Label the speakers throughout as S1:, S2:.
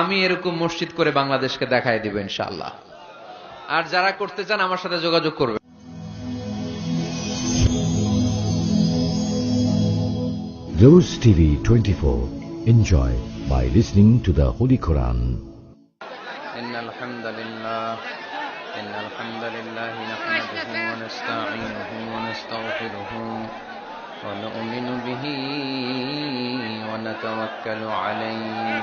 S1: আমি এরকম মসজিদ করে বাংলাদেশকে দেখায় দিব ইনশাআল্লাহ আর যারা করতে চান আমার সাথে যোগাযোগ করবে
S2: Rose TV 24. Enjoy by listening to the Holy Quran.
S3: إن الحمد لله إن الحمد لله نحمده ونستعينه ونستغفره ونؤمن به ونتوكل عليه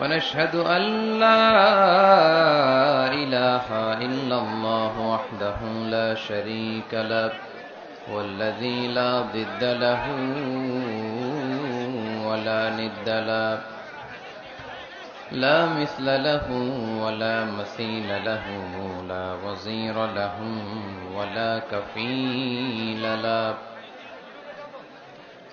S3: ونشهد أن لا إله إلا الله وحده لا شريك له والذي لا ضد له ولا ند له. لا مثل له ولا مثيل له لا وزير له ولا كفيل له.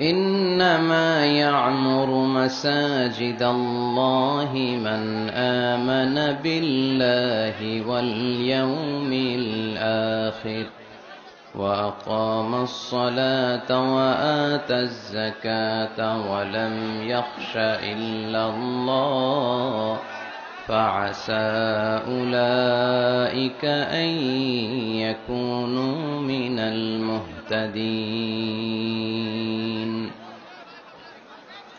S3: إنما يعمر مساجد الله من آمن بالله واليوم الآخر وأقام الصلاة وآتى الزكاة ولم يخش إلا الله فعسى أولئك أن يكونوا من المهتدين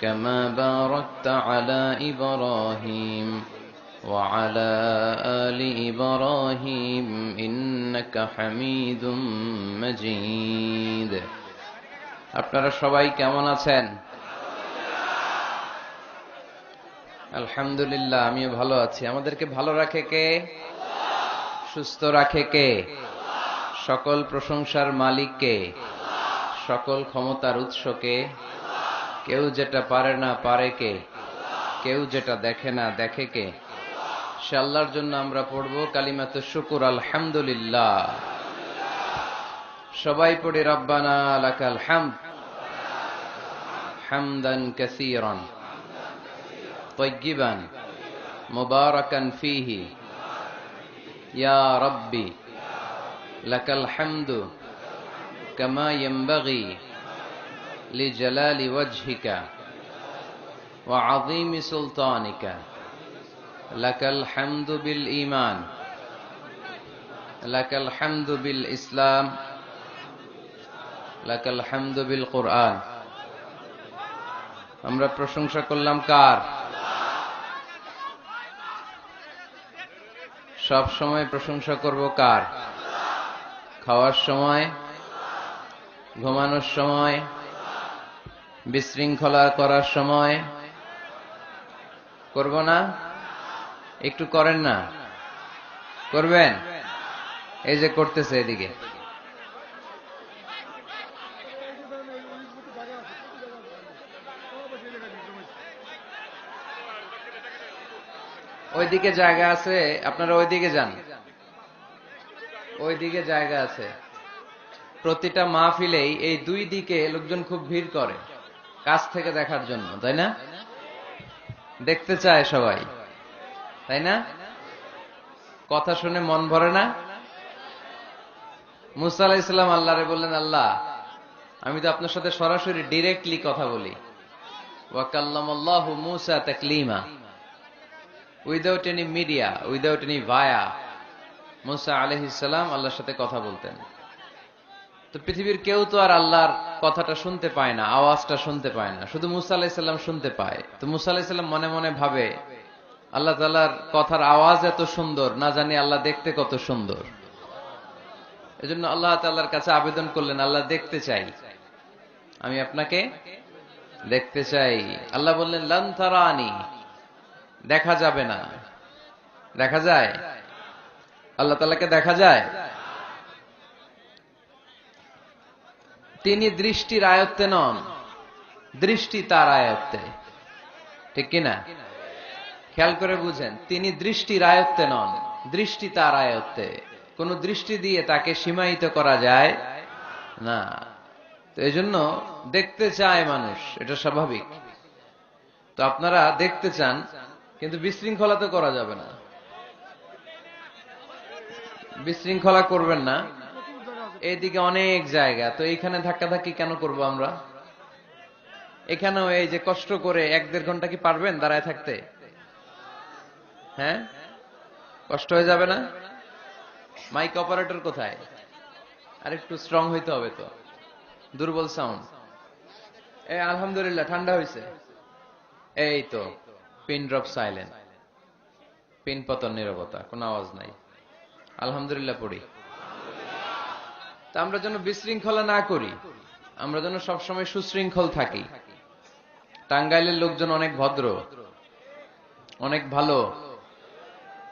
S3: كما باركت على إبراهيم وعلى آل إبراهيم إنك حميد مجيد আপনারা সবাই কেমন আছেন আলহামদুলিল্লাহ আমিও ভালো আছি আমাদেরকে ভালো রাখে কে সুস্থ রাখে কে সকল প্রশংসার মালিককে সকল ক্ষমতার উৎসকে কেউ যেটা পারে না পারে কে কেউ যেটা দেখে না দেখে কে সে আল্লাহর জন্য আমরা পড়ব কালিমাত শুকুর আলহামদুলিল্লাহ সবাই পড়ি রব্বানা লাকাল হামদ হামদান কাসীরান طيبا مباركا فيه يا ربي لك الحمد كما ينبغي لجلال وجهك وعظيم سلطانك لك الحمد بالإيمان لك الحمد بالإسلام لك الحمد بالقرآن আমরা প্রশংসা করলাম কার সব সময় প্রশংসা করব কার খাওয়ার সময় ঘুমানোর সময় বিশৃঙ্খলা করার সময় করব না? একটু করেন না? করবেন? এই যে করতেছে এদিকে। ওইদিকে জায়গা আছে? আপনারা ওইদিকে যান। ওইদিকে জায়গা আছে। প্রতিটা মাহফিলেই এই দুই দিকে লোকজন খুব ভিড় করে। কাছ থেকে দেখার জন্য, তাই না? দেখতে চায় সবাই, তাই না? কথা শুনে মন ভরে না? মুসা ইসলাম আল্লাহরে বললেন, আল্লাহ, আমি তো আপনার সাথে সরাসরি ডিরেক্টলি কথা বলি। আল্লাহ without any media without any via মুসা আলহিসাম আল্লাহর সাথে কথা বলতেন। তো পৃথিবীর কেউ তো আর আল্লাহর কথাটা শুনতে পায় না, আওয়াজটা শুনতে পায় না। শুধু মুসা আলাহিসাল্লাম শুনতে পায়। তো মুসা আলাহিসাল্লাম মনে মনে ভাবে, আল্লাহ তালার কথার আওয়াজ এত সুন্দর, না জানি আল্লাহ দেখতে কত সুন্দর। এজন্য আল্লাহ তাল্লার কাছে আবেদন করলেন, আল্লাহ দেখতে চাই। আমি আপনাকে দেখতে চাই। আল্লাহ বললেন, লান তারানি, দেখা যাবে না। দেখা যায়? আল্লাহ তালাকে দেখা যায়? তিনি দৃষ্টির আয়ত্তে নন। দৃষ্টি তার আয়ত্তে। ঠিক কিনা খেয়াল করে বুঝেন, তিনি দৃষ্টির আয়ত্তে নন। দৃষ্টি তার আয়ত্তে। কোন দৃষ্টি দিয়ে তাকে সীমায়িত করা যায় না। তো এই জন্য দেখতে চায় মানুষ, এটা স্বাভাবিক। তো আপনারা দেখতে চান, কিন্তু বিশৃঙ্খলা তো করা যাবে না। বিশৃঙ্খলা করবেন না। এইদিকে অনেক জায়গা, তো এইখানে ধাক্কাধাক্কি কেন করব আমরা? এখানেও এই যে কষ্ট করে এক দেড় ঘণ্টা কি পারবেন দাঁড়ায় থাকতে? হ্যাঁ? কষ্ট হয়ে যাবে না? মাইক অপারেটর কোথায়? আর একটু স্ট্রং হইতে হবে তো। দুর্বল সাউন্ড এ, আলহামদুলিল্লাহ, ঠান্ডা হয়েছে এই তো পিন ড্রপ সাইলেন্ট পিন পতন নিরবতা, কোনো আওয়াজ নাই। আলহামদুলিল্লাহ, পড়ি। তা আমরা যেন বিশৃঙ্খলা না করি। আমরা যেন সবসময় সুশৃঙ্খল থাকি। টাঙ্গাইলের লোকজন অনেক ভদ্র, অনেক ভালো।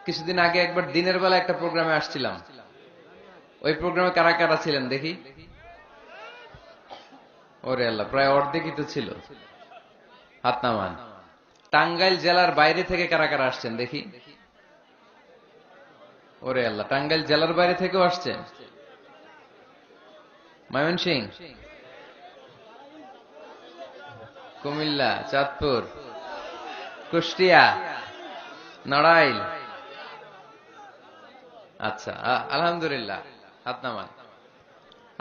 S3: কিছুদিন আগে একবার দিনের বেলা একটা প্রোগ্রামে আসছিলাম। ওই প্রোগ্রামে কারা কারা ছিলেন দেখি? ওরে আল্লাহ, প্রায় অর্ধেকই তো ছিল। হাত নামান। টাঙ্গাইল জেলার বাইরে থেকে কারা কারা আসছেন দেখি? ওরে আল্লাহ, টাঙ্গাইল জেলার বাইরে থেকেও আসছেন? ময়মন সিং কুমিল্লা, চাঁদপুর, কুষ্টিয়া, নড়াইল। আচ্ছা আলহামদুলিল্লাহ, হাত নামান।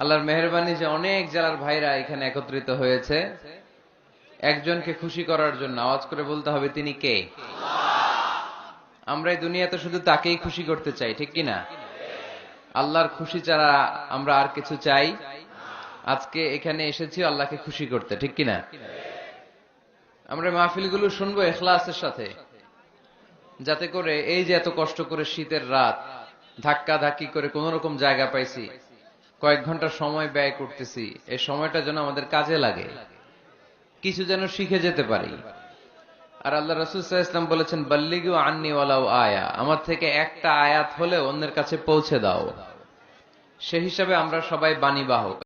S3: আল্লাহর মেহরবানি যে অনেক জেলার ভাইরা এখানে একত্রিত হয়েছে। একজনকে খুশি করার জন্য আওয়াজ করে বলতে হবে, তিনি কে? আমরা এই দুনিয়াতে শুধু তাকেই খুশি করতে চাই, ঠিক কি না আল্লাহর খুশি ছাড়া আমরা আর কিছু চাই? আজকে এখানে এসেছি, আল্লাহকে খুশি করতে, ঠিক কি না আমরা মাহফিলগুলো শুনব এখলাসের সাথে। যাতে করে এই যে এত কষ্ট করে শীতের রাত, ধাক্কা ধাক্কি করে কোন রকম জায়গা পাইছি, কয়েক ঘণ্টা সময় ব্যয় করতেছি, এই সময়টা যেন আমাদের কাজে লাগে। কিছু যেন শিখে যেতে পারি। আর আল্লাহ রসুল ইসলাম বলেছেন, বাল্লিগু আন্নি ওয়ালাও আয়া। আমার থেকে একটা আয়াত হলে অন্যের কাছে পৌঁছে দাও। সে হিসাবে আমরা সবাই বাণী বাহক।